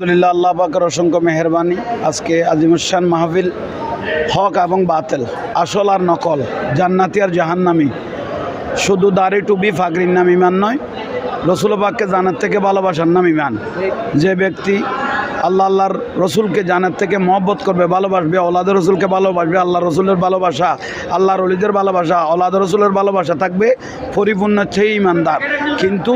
আলহামদুলিল্লাহ, আল্লাহ পাকের অসংখ্য মেহরবানি। আজকে আজিমুসান মাহফিল হক এবং বাতেল, আসল আর নকল, জান্নাতি আর জাহান্নামি। শুধু দাড়ি টুবি ফাগরির নাম ইমান নয়, রসুল পাককে জানার থেকে ভালোবাসার নাম ইমান। যে ব্যক্তি আল্লাহ আল্লাহর রসুলকে জানার থেকে মহব্বত করবে, ভালোবাসবে ওলাদ রসুলকে ভালোবাসবে আল্লাহ রসুলের ভালোবাসা, আল্লাহর অলিদের ভালোবাসা ওলাদ রসুলের ভালোবাসা থাকবে, পরিপূর্ণ সেই ইমানদার। কিন্তু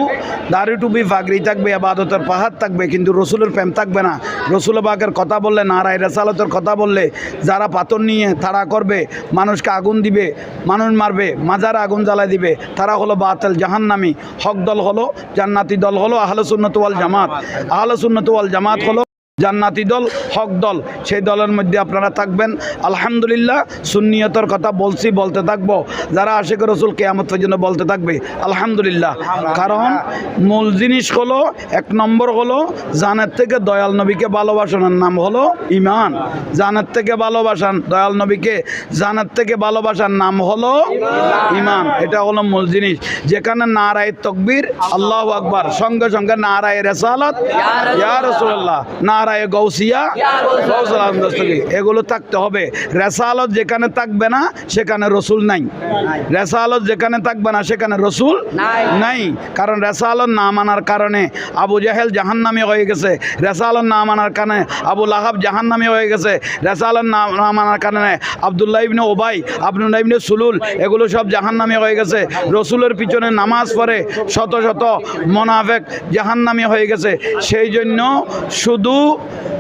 দাড়ি টুপি ফাগরি থাকবে, আবাদতের পাহাড় থাকবে, কিন্তু রসুলের প্রেম থাকবে না। রসুল বাগের কথা বললে, নারায় রেসালতের কথা বললে, যারা পাথর নিয়ে তাড়া করবে, মানুষকে আগুন দিবে, মানুষ মারবে, মাজার আগুন জ্বালাই দিবে, তারা হলো বাতেল জাহান্নামি। হক দল হলো জান্নাতি দল হলো আহলে সুন্নত জামাত। আহলে সুন্নত জামাত হলো জান্নাতি দল, হক দল, সেই দলের মধ্যে আপনারা থাকবেন। আলহামদুলিল্লাহ, সুন্নিয়তর কথা বলছি, বলতে থাকব। যারা আশেখ রসুল কেয়ামত পর্যন্ত বলতে থাকবে, আলহামদুলিল্লাহ। কারণ মূল জিনিস হলো, এক নম্বর হলো, জানের থেকে দয়াল নবীকে ভালোবাসানোর নাম হলো ইমান জানের থেকে ভালোবাসান দয়াল নবীকে, জানের থেকে ভালোবাসার নাম হলো ইমান এটা হলো মূল জিনিস। যেখানে নারায় তকবীর, আল্লাহ আকবার, সঙ্গে সঙ্গে নারায় রেসালত রসুল্লাহ নারায় গৌসিয়া গৌসুল এগুলো থাকতে হবে। রেসালত যেখানে থাকবে না সেখানে রসুল নাই। রেসালত যেখানে থাকবে না সেখানে রসুল নাই। কারণ রেসালত না মানার কারণে আবু জাহেল জাহান্নামি হয়ে গেছে। রেসালত না মানার কারণে আবু লাহাব জাহান্নামি হয়ে গেছে। রেসালত না না মানার কারণে আবদুল্লাহ ইবনে ওবাই আবদুল্লাহ ইবনে সুলুল এগুলো সব জাহান্নামি হয়ে গেছে। রসুলের পিছনে নামাজ পড়ে শত শত মোনাফেক জাহান্নামি হয়ে গেছে। সেই জন্য শুধু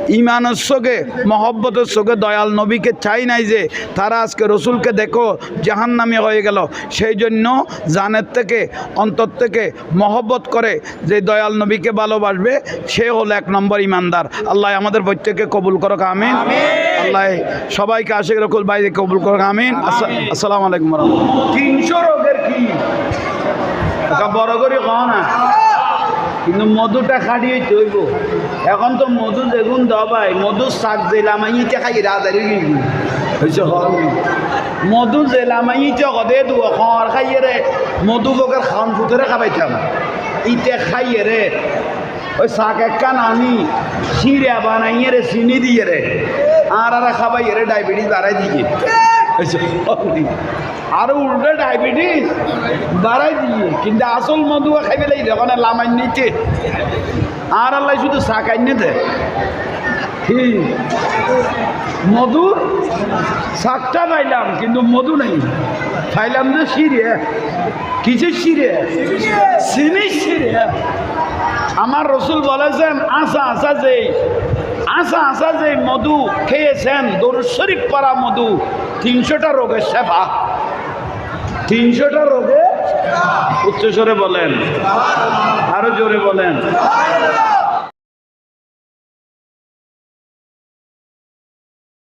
ইমানের চোখে মহব্বতের চোখে দয়াল নবীকে চাই নাই যে তারা আজকে রসুলকে দেখো জাহান্নামি হয়ে গেল। সেই জন্য জানের থেকে অন্তর থেকে মহব্বত করে যে দয়াল নবীকে ভালোবাসবে সে হলো এক নম্বর ইমানদার। আল্লাহ আমাদের প্রত্যেককে কবুল করো আমিন। আল্লাহ সবাইকে আশেখ রকুল বাইরে কবুল করো আমিন। আসসা- আসসালামু আলাইকুম তিনশো রোগের কি? বড় করে কও না। কিন্তু মধুটা খাড়িয়ে তৈব এখন তো মধু দেখুন দবাই মধু শাক দিলাম ইতে খাই রাজারি হয়েছে হরমি মধু জেলাম ইতে কদে দু খর খাইয়ে রে, মধু বকের খান ফুটরে খাবাইতাম। ইতে খাইয়ে রে। ওই শাক একখান আনি শিরে বানাইয়ে রে, চিনি দিয়ে রে। আর আর খাবাইয়ে রে, ডায়াবেটিস বাড়াই হরমি। আরও উল্টে ডায়াবেটিস। বাড়াই দিয়ে কিন্তু আসল মধু খাইবে লাগি যখন লামাই নিতে আর আল্লাহ শুধু শাকাই নিতে ঠিক মধুর শাকটা পাইলাম, কিন্তু মধু নেই। পাইলাম যে শিরে। কিসের শিরে? চিনি সিরে আমার রসুল বলেছেন আসা আসা যে আসা আসা যে মধু খেয়েছেন দর্শরিক পারা মধু, তিনশোটা রোগের সেবা। তিনশোটা রোগে? উচ্চস্বরে বলেন, আরও জোরে বলেন।